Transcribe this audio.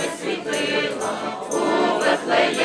світила у Вифлеємі.